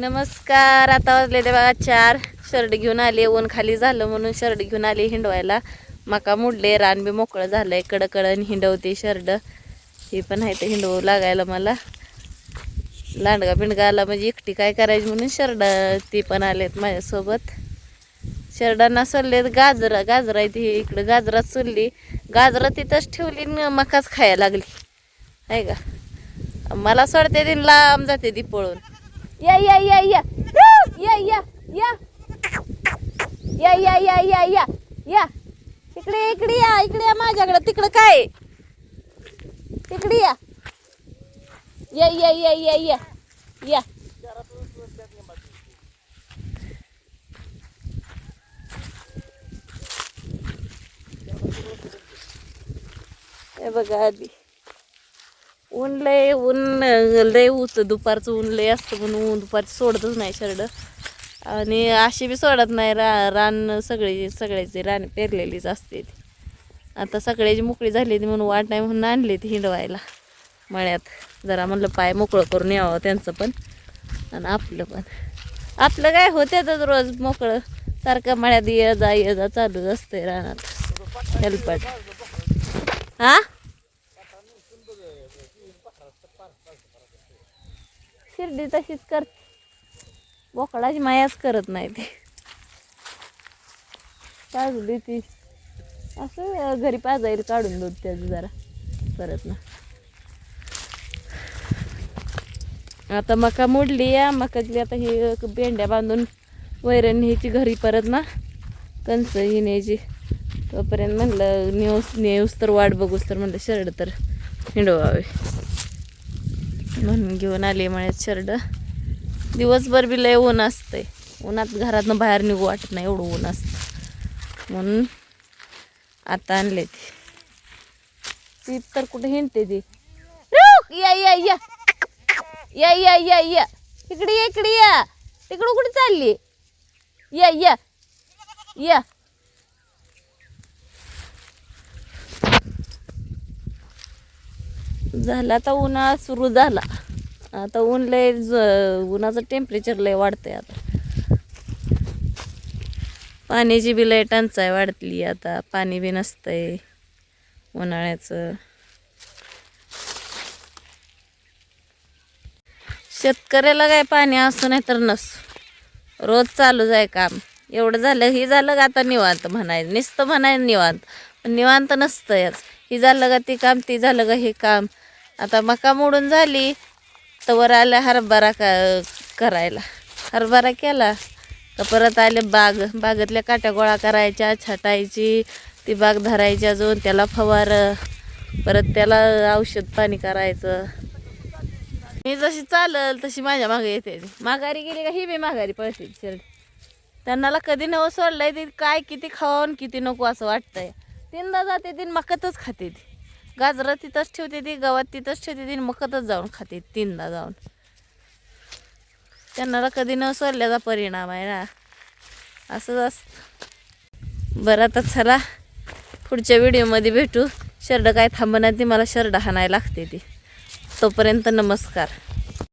नमस्कार आता वाजले ते बघा चार. शर्ट घेऊन आले ऊन खाली झालं म्हणून शर्ट घेऊन आले हिंडवायला. मका मुडले रान बी मोकळं झालंय कडकडन हिंडवते शर्ट. हे पण आहे ते हिंडवू लागायला मला. लांडगा बिंडगा आला म्हणजे एकटी काय करायची म्हणून शर्ट ती पण आलेत माझ्यासोबत. शर्डांना सोडलेत गाजर गाजर आहे ती इकडं गाजरात सोडली गाजरं तिथंच ठेवली न मकाच खायला लागली. आहे का? मला सोडते ती लांब जाते ती पळून. Ya ya ya ya. Ya ya ya. ya ya ya ya ya ya. इकडे इकडे या इकडे या माझ्याकडे तिकडे काय तिकडे या ya ya ya ya ya. या बघा आधी ऊन लय ऊन लय ऊत दुपारचं ऊन लय असतं म्हणून ऊन दुपारचं सोडतच नाही शर्ट आणि अशी बी सोडत नाही रा रान सगळी सगळ्याची रान पेरलेलीच असते ती. आता सगळ्याची मोकळी झाली ती म्हणून वाट नाही म्हणून आणली ती हिंडवायला. मळ्यात जरा म्हणलं पाय मोकळं करून यावं त्यांचं पण आणि आपलं पण. आपलं काय होत्यातच रोज मोकळं. सारखं मळ्यात ये जा ये जा चालूच असतंय रानात. हेल्पट. हां शिर्डी तशीच कर. बोकडाची मायाच करत नाही ते. काढू दे ती. असं घरी पाजायला काढून दूध त्याचं जरा. परत ना. आता मका मोडली या. मकातली आता ही भेंड्या बांधून वैरण न्यायची घरी परत ना. कंच ही न्यायची. तोपर्यंत म्हणलं नेऊस नेऊस तर वाट बघूस तर म्हणलं शर्ट तर हिंडवावे. म्हणून घेऊन आले म्हणत शर्ट दिवसभर बी लय ऊन असतंय. उन्हात घरातनं बाहेर निघू वाटत नाही एवढं ऊन असतं. म्हणून आता आणले ते. ती तर कुठे हिंडते ती. या या या. या या या या. इकडे इकडे या. तिकडं कुठे चालली? या या. या. झाला आता उन्हाळा सुरू झाला. आता ऊन लय उन्हाचं टेम्परेचर लय वाढतंय आता. पाण्याची बी लय टंचाई वाढतली आता. पाणी बी नसतंय उन्हाळ्याचं. शेतकऱ्याला काय पाणी असं नाही तर नस. रोज चालूच आहे काम. एवढं झालं हे झालं का आता निवांत म्हणायचं नुसतं म्हणायचं निवांत. पण निवांत नसतंयच. ही झालं का ती काम ती झालं का हे काम. आता मका मोडून झाली तर वर आलं हरभरा का करायला. हरभरा केला तर परत आले बाग. बागेतल्या काट्या गोळा करायच्या छाटायची ती बाग धरायची अजून त्याला फवार परत त्याला औषध पाणी करायचं. मी जशी चालल तशी माझ्या मागे येते. माघारी गेली का ही बी माघारी पळते. शर्ट त्यांना कधी नवं सोडलंय ते काय किती खावं किती नको असं वाटतंय. तीनदा जाते तीन मकतच खाते ती. गाजरं तिथंच ठेवते ती गवत तिथंच ठेवते ती मकतच जाऊन खाते तीनदा जाऊन. त्यांना कधी न सोडल्याचा परिणाम आहे ना. असंच असतं. बरं आता चला. पुढच्या व्हिडिओमध्ये भेटू. शर्ट काय थांबणार ती मला शर्ट हाणायला लागते ती. तोपर्यंत नमस्कार.